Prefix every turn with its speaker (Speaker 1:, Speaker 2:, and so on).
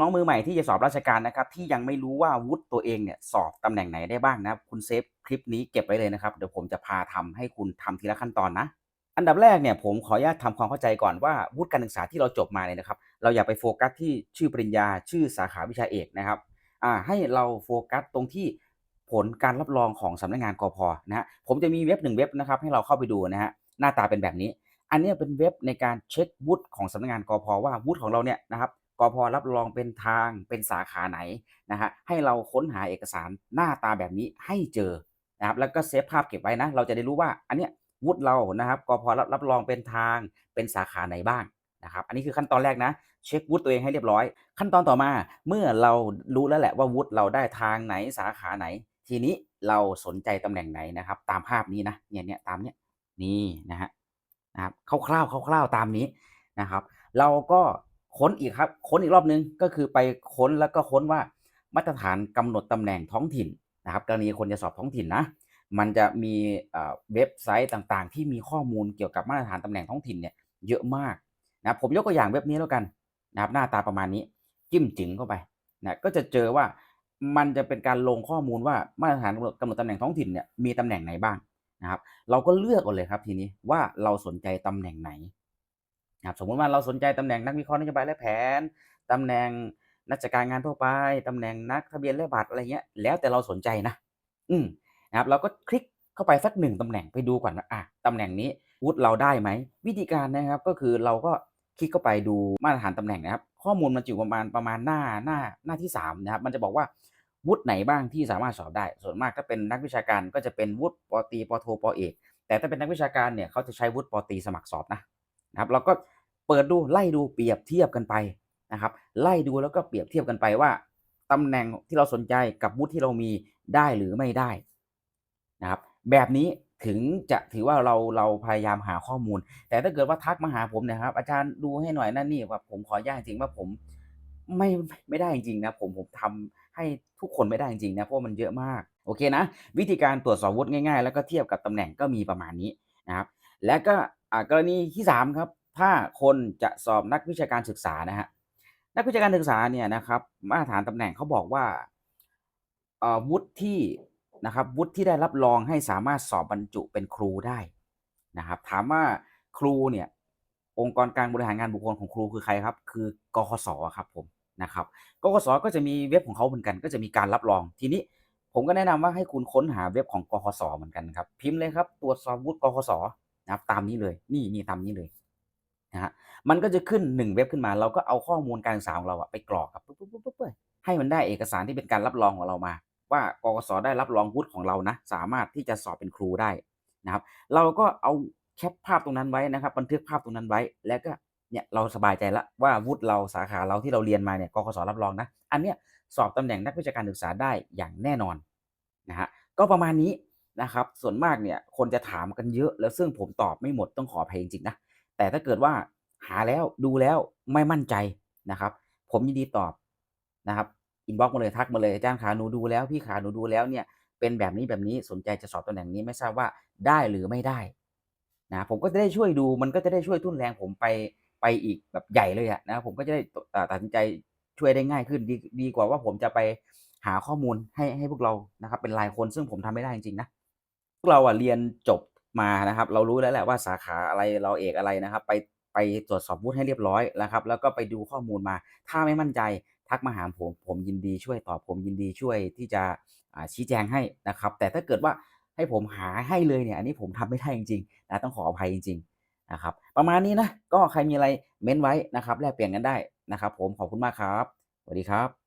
Speaker 1: น้องๆมือใหม่ที่จะสอบราชการนะครับที่ยังไม่รู้ว่าวุฒิตัวเองเนี่ยสอบตำแหน่งไหนได้บ้างนะครับคุณเซฟคลิปนี้เก็บไว้เลยนะครับเดี๋ยวผมจะพาทำให้คุณทำทีละขั้นตอนนะ อันดับแรกเนี่ยผมขออนุญาตทำความเข้าใจก่อนว่าวุฒิการศึกษาที่เราจบมาเนี่ยนะครับ เราอย่าไปโฟกัสที่ชื่อปริญญาชื่อสาขาวิชาเอกนะครับอ่าให้เราโฟกัสตรงที่ผลการรับรองของสำนักงานกพนะฮะผมจะมีเว็บหนึ่งเว็บนะครับให้เราเข้าไปดูนะฮะหน้าตาเป็นแบบนี้ อันนี้เป็นเว็บในการเช็ควุฒิของสำนักงานกพว่าวุฒิของเราเนี่ยนะครับ กพรับรองเป็นทางเป็นสาขาไหนนะฮะให้เราค้นหาเอกสารหน้าตาแบบนี้ให้เจอนะครับแล้วก็เซฟภาพเก็บไว้นะ เราจะได้รู้ว่าอันเนี้ยวุฒิเรานะครับกพรับรับรองเป็นทางเป็นสาขาไหนบ้างนะครับอันนี้คือขั้นตอนแรกนะ เช็ควุฒิตัวเองให้เรียบร้อย ขั้นตอนต่อมาเมื่อเรารู้แล้วแหละว่าวุฒิเราได้ทางไหนสาขาไหน ทีนี้เราสนใจตำแหน่งไหนนะครับ ตามภาพนี้นะเนี่ยเนี่ยตามเนี้ยนี่นะฮะนะครับคร่าวๆคร่าวๆตามนี้นะครับ เราก็ ค้นอีกครับ ค้นอีกรอบนึงก็คือไปค้นแล้วก็ค้นว่ามาตรฐานกำหนดตำแหน่งท้องถิ่นนะครับกรณีคนจะสอบท้องถิ่นนะ มันจะมีเว็บไซต์ต่างๆ ที่มีข้อมูลเกี่ยวกับมาตรฐานตำแหน่งท้องถิ่นเนี่ยเยอะมากนะผมยกตัวอย่างเว็บนี้แล้วกันนะครับหน้าตาประมาณนี้จิ้มจึงเข้าไปนะก็จะเจอว่ามันจะเป็นการลงข้อมูลว่ามาตรฐานกำหนดกำหนดตำแหน่งท้องถิ่นเนี่ยมีตำแหน่งไหนบ้างนะครับ เราก็เลือกเอาเลยครับทีนี้ว่าเราสนใจตำแหน่งไหน นะครับสมมติว่าเราสนใจตำแหน่งนักวิเคราะห์นโยบายและแผนตำแหน่งนักจัดการงานทั่วไปตำแหน่งนักทะเบียนและบัตรอะไรเงี้ย แล้วแต่เราสนใจนะ อืมนะครับเราก็คลิกเข้าไปสักหนึ่งตำแหน่งไปดูก่อนว่าอะตำแหน่งนี้วุฒิเราได้ไหมวิธีการนะครับก็คือเราก็คลิกเข้าไปดูมาตรฐานตำแหน่งนะครับ ข้อมูลมันอยู่ประมาณประมาณหน้าหน้าหน้าที่สามนะครับมันจะบอกว่าวุฒิไหนบ้างที่สามารถสอบได้ ส่วนมากถ้าเป็นนักวิชาการก็จะเป็นวุฒิปตีปโทปอเอกแต่ถ้าเป็นนักวิชาการเนี่ยเขาจะใช้วุฒิปตีสมัครสอบนะนะครับเราก็ เปิดดูไล่ดูเปรียบเทียบกันไปนะครับ ไล่ดูแล้วก็เปรียบเทียบกันไปว่าตำแหน่งที่เราสนใจกับวุฒิที่เรามีได้หรือไม่ได้นะครับ แบบนี้ถึงจะถือว่าเราเราพยายามหาข้อมูล แต่ถ้าเกิดว่าทักมาหาผมเนะครับ อาจารย์ดูให้หน่อยนั่นนี่ว่าผมขออนุญาตจริงว่าผมไม่ไม่ได้จริงนะผมผมทำให้ทุกคนไม่ได้จริงนะเพราะมันเยอะมากโอเคนะ วิธีการตรวจสอบวุฒิง่ายๆ แล้วก็เทียบกับตำแหน่งก็มีประมาณนี้นะครับ และก็กรณีที่สามครับ ถ้าคนจะสอบนักวิชาการศึกษานะฮะนักวิชาการศึกษาเนี่ยนะครับ มาตรฐานตำแหน่งเขาบอกว่าวุฒิที่นะครับวุฒิที่ได้รับรองให้สามารถสอบบรรจุเป็นครูได้นะครับ ถามว่าครูเนี่ยองค์กรการบริหารงานบุคคลของครูคือใครครับ คือกคสครับผมนะครับกคสก็จะมีเว็บของเขาเหมือนกัน ก็จะมีการรับรองทีนี้ผมก็แนะนำว่าให้คุณค้นหาเว็บของกคสเหมือนกันครับ พิมพ์เลยครับ ตรวจสอบวุฒิกคสนะครับ ตามนี้เลย นี่นี่ตามนี้เลย นะฮะมันก็จะขึ้นหนึ่งเว็บขึ้นมา เราก็เอาข้อมูลการศึกษาของเราอะไปกรอกครับปุ๊บปุ๊บปุ๊บปุ๊บให้มันได้เอกสารที่เป็นการรับรองของเรามา ว่ากกสได้รับรองวุฒิของเรานะ สามารถที่จะสอบเป็นครูได้นะครับ เราก็เอาแคปภาพตรงนั้นไว้นะครับ บันทึกภาพตรงนั้นไว้แล้วก็เนี่ยเราสบายใจล้วว่าวุฒิเราสาขาเราที่เราเรียนมาเนี่ยกกสรับรองนะ อันเนี้ยสอบตำแหน่งนักวิชาการศึกษาได้อย่างแน่นอนนะฮะก็ประมาณนี้นะครับ ส่วนมากเนี่ยคนจะถามกันเยอะ แล้วซึ่งผมตอบไม่หมดต้องขออภัยจริงๆนะ แต่ถ้าเกิดว่าหาแล้วดูแล้วไม่มั่นใจนะครับ ผมยินดีตอบนะครับอินบ็อกมาเลยทักมาเลยอาจารย์ขาหนูดูแล้วพี่ขาหนูดูแล้วเนี่ยเป็นแบบนี้แบบนี้สนใจจะสอบตำแหน่งนี้ไม่ทราบว่าได้หรือไม่ได้นะผมก็จะได้ช่วยดูมันก็จะได้ช่วยทุ่นแรงผมไปไปอีกแบบใหญ่เลยอะนะผมก็จะได้ตัดสินใจช่วยได้ง่ายขึ้นดีดีกว่าว่าผมจะไปหาข้อมูลให้ให้พวกเรานะครับเป็นรายคนซึ่งผมทำไม่ได้จริงๆนะพวกเราอะเรียนจบ มานะครับ เรารู้แล้วแหละว่าสาขาอะไรเราเอกอะไรนะครับ ไปไปตรวจสอบวุฒิให้เรียบร้อยนะครับ แล้วก็ไปดูข้อมูลมา ถ้าไม่มั่นใจทักมาหาผมผมยินดีช่วยตอบผมยินดีช่วยที่จะชี้แจงให้นะครับ แต่ถ้าเกิดว่าให้ผมหาให้เลยเนี่ยอันนี้ผมทำไม่ได้จริงๆนะต้องขออภัยจริงๆนะครับ ประมาณนี้นะก็ใครมีอะไรเม้นไว้นะครับแลกเปลี่ยนกันได้นะครับ ผมขอบคุณมากครับสวัสดีครับ